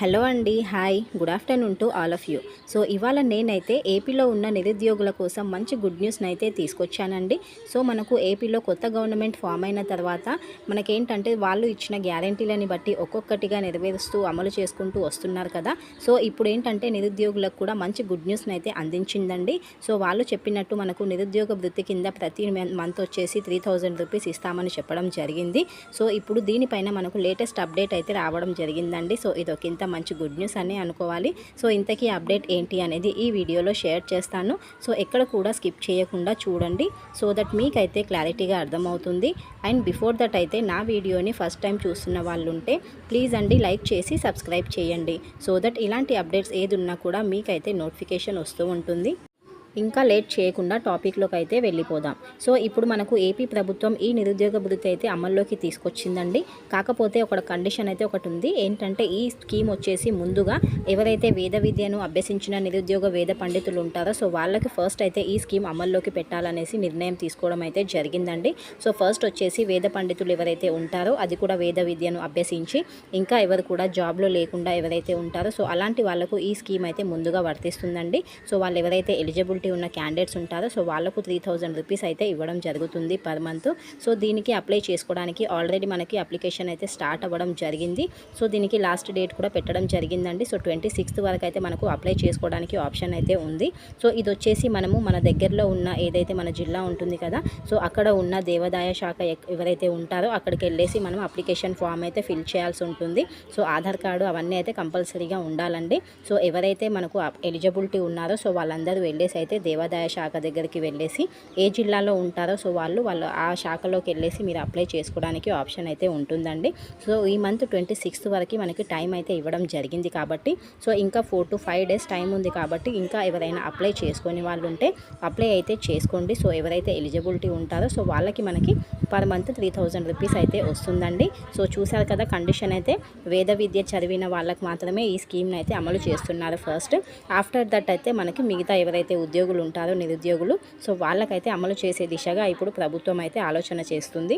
Hello అండి hi. Good afternoon to all of you. So ఇవాళ నేనైతే ఏపీలో ఉన్న నిరుద్యోగుల కోసం మంచి గుడ్ న్యూస్ని అయితే తీసుకొచ్చానండి. సో మనకు ఏపీలో కొత్త గవర్నమెంట్ ఫామ్ అయిన తర్వాత మనకేంటంటే వాళ్ళు ఇచ్చిన గ్యారంటీలని బట్టి ఒక్కొక్కటిగా నెరవేరుస్తూ అమలు చేసుకుంటూ వస్తున్నారు కదా. సో ఇప్పుడు ఏంటంటే నిరుద్యోగులకు కూడా మంచి గుడ్ న్యూస్ని అయితే అందించిందండి. సో వాళ్ళు చెప్పినట్టు మనకు నిరుద్యోగ వృత్తి కింద ప్రతి మంత్ వచ్చేసి త్రీ థౌజండ్ రూపీస్ ఇస్తామని చెప్పడం జరిగింది. సో ఇప్పుడు దీనిపైన మనకు లేటెస్ట్ అప్డేట్ అయితే రావడం జరిగిందండి. సో ఇది ఒక మంచి గుడ్ న్యూస్ అని అనుకోవాలి. సో ఇంతకీ అప్డేట్ ఏంటి అనేది ఈ వీడియోలో షేర్ చేస్తాను. సో ఎక్కడ కూడా స్కిప్ చేయకుండా చూడండి. సో దట్ మీకైతే క్లారిటీగా అర్థమవుతుంది. అండ్ బిఫోర్ దట్ అయితే నా వీడియోని ఫస్ట్ టైం చూస్తున్న వాళ్ళు ఉంటే ప్లీజ్ అండి లైక్ చేసి సబ్స్క్రైబ్ చేయండి. సో దట్ ఇలాంటి అప్డేట్స్ ఏది ఉన్నా కూడా మీకైతే నోటిఫికేషన్ వస్తూ ఉంటుంది. ఇంకా లేట్ చేయకుండా టాపిక్లోకి అయితే వెళ్ళిపోదాం. సో ఇప్పుడు మనకు ఏపీ ప్రభుత్వం ఈ నిరుద్యోగ భృతి అయితే అమల్లోకి తీసుకొచ్చిందండి. కాకపోతే ఒక కండిషన్ అయితే ఒకటి ఉంది. ఏంటంటే ఈ స్కీమ్ వచ్చేసి ముందుగా ఎవరైతే వేద విద్యను అభ్యసించిన నిరుద్యోగ వేద పండితులు ఉంటారో సో వాళ్ళకి ఫస్ట్ అయితే ఈ స్కీమ్ అమల్లోకి పెట్టాలనేసి నిర్ణయం తీసుకోవడం అయితే జరిగిందండి. సో ఫస్ట్ వచ్చేసి వేద పండితులు ఎవరైతే ఉంటారో అది కూడా వేద విద్యను అభ్యసించి ఇంకా ఎవరు కూడా జాబ్లో లేకుండా ఎవరైతే ఉంటారో సో అలాంటి వాళ్ళకు ఈ స్కీమ్ అయితే ముందుగా వర్తిస్తుందండి. సో వాళ్ళు ఎవరైతే ఎలిజిబుల్ ఎలిజిబిలిటీ ఉన్న క్యాండిడేట్స్ ఉంటారో. సో వాళ్ళకు త్రీ థౌజండ్ రూపీస్ అయితే ఇవ్వడం జరుగుతుంది పర్ మంత్ సో దీనికి అప్లై చేసుకోవడానికి ఆల్రెడీ మనకి అప్లికేషన్ అయితే స్టార్ట్ అవ్వడం జరిగింది. సో దీనికి లాస్ట్ డేట్ కూడా పెట్టడం జరిగిందండి. సో ట్వంటీ సిక్స్త్ వరకు అయితే మనకు అప్లై చేసుకోవడానికి ఆప్షన్ అయితే ఉంది. సో ఇది వచ్చేసి మనము మన దగ్గరలో ఉన్న ఏదైతే మన జిల్లా ఉంటుంది కదా సో అక్కడ ఉన్న దేవాదాయ శాఖ ఎవరైతే ఉంటారో అక్కడికి వెళ్ళేసి మనం అప్లికేషన్ ఫామ్ అయితే ఫిల్ చేయాల్సి ఉంటుంది. సో ఆధార్ కార్డు అవన్నీ అయితే కంపల్సరీగా ఉండాలండి. సో ఎవరైతే మనకు ఎలిజిబిలిటీ ఉన్నారో సో వాళ్ళందరూ వెళ్ళేసి అయితే అయితే దేవాదాయ శాఖ దగ్గరికి వెళ్ళేసి ఏ జిల్లాలో ఉంటారో సో వాళ్ళు వాళ్ళు ఆ శాఖలోకి వెళ్ళేసి మీరు అప్లై చేసుకోవడానికి ఆప్షన్ అయితే ఉంటుందండి. సో ఈ మంత్ ట్వంటీ సిక్స్త్ వరకు మనకి టైం అయితే ఇవ్వడం జరిగింది కాబట్టి సో ఇంకా four to five days time ఉంది కాబట్టి ఇంకా ఎవరైనా అప్లై చేసుకొని వాళ్ళు ఉంటే అప్లై అయితే చేసుకోండి. సో ఎవరైతే ఎలిజిబిలిటీ ఉంటారో సో వాళ్ళకి మనకి per month three thousand rupees అయితే వస్తుందండి. సో చూసారు కదా కండిషన్ అయితే వేద విద్య చదివిన వాళ్ళకి మాత్రమే ఈ స్కీమ్ని అయితే అమలు చేస్తున్నారు ఫస్ట్. ఆఫ్టర్ దట్ అయితే మనకి మిగతా ఎవరైతే ఉద్యోగం ఉద్యోగులు ఉంటారో నిరుద్యోగులు. సో వాళ్ళకైతే అమలు చేసే దిశగా ఇప్పుడు ప్రభుత్వం అయితే ఆలోచన చేస్తుంది.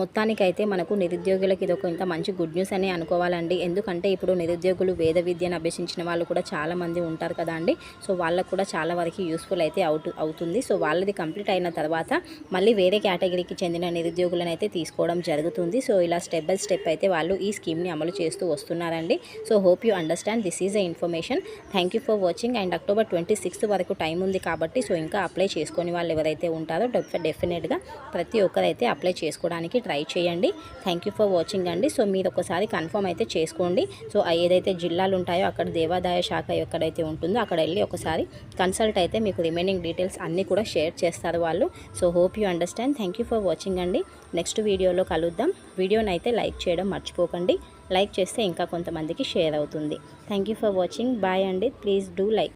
మొత్తానికైతే మనకు నిరుద్యోగులకి ఇది ఒక ఇంత మంచి గుడ్ న్యూస్ అని అనుకోవాలండి. ఎందుకంటే ఇప్పుడు నిరుద్యోగులు వేద విద్యను అభ్యసించిన వాళ్ళు కూడా చాలా మంది ఉంటారు కదా అండి. సో వాళ్ళకు కూడా చాలా వరకు యూస్ఫుల్ అయితే అవుట్ అవుతుంది. సో వాళ్ళది కంప్లీట్ అయిన తర్వాత మళ్ళీ వేరే కేటగిరీకి చెందిన నిరుద్యోగులను అయితే తీసుకోవడం జరుగుతుంది. సో ఇలా స్టెప్ బై స్టెప్ అయితే వాళ్ళు ఈ స్కీమ్ని అమలు చేస్తూ వస్తున్నారండి. So hope you understand this is a information thank you for watching and October twenty sixth వరకు టైం ఉంది కాబట్టి సో ఇంకా అప్లై చేసుకొని వాళ్ళు ఎవరైతే ఉంటారో డెఫినెట్గా ప్రతి ఒక్కరైతే అప్లై చేసుకోవడానికి ట్రై చేయండి. థ్యాంక్ యూ ఫర్ వాచింగ్ అండి. సో మీరు ఒకసారి కన్ఫర్మ్ అయితే చేసుకోండి. సో ఏదైతే జిల్లాలు ఉంటాయో అక్కడ దేవాదాయ శాఖ ఎక్కడైతే ఉంటుందో అక్కడ వెళ్ళి ఒకసారి కన్సల్ట్ అయితే మీకు రిమైనింగ్ డీటెయిల్స్ అన్నీ కూడా షేర్ చేస్తారు వాళ్ళు. So hope you understand. Thank you for watching అండి. నెక్స్ట్ వీడియోలో కలుద్దాం. వీడియోని అయితే లైక్ చేయడం మర్చిపోకండి. లైక్ చేస్తే ఇంకా కొంతమందికి షేర్ అవుతుంది. Thank you for watching bye అండి. Please do like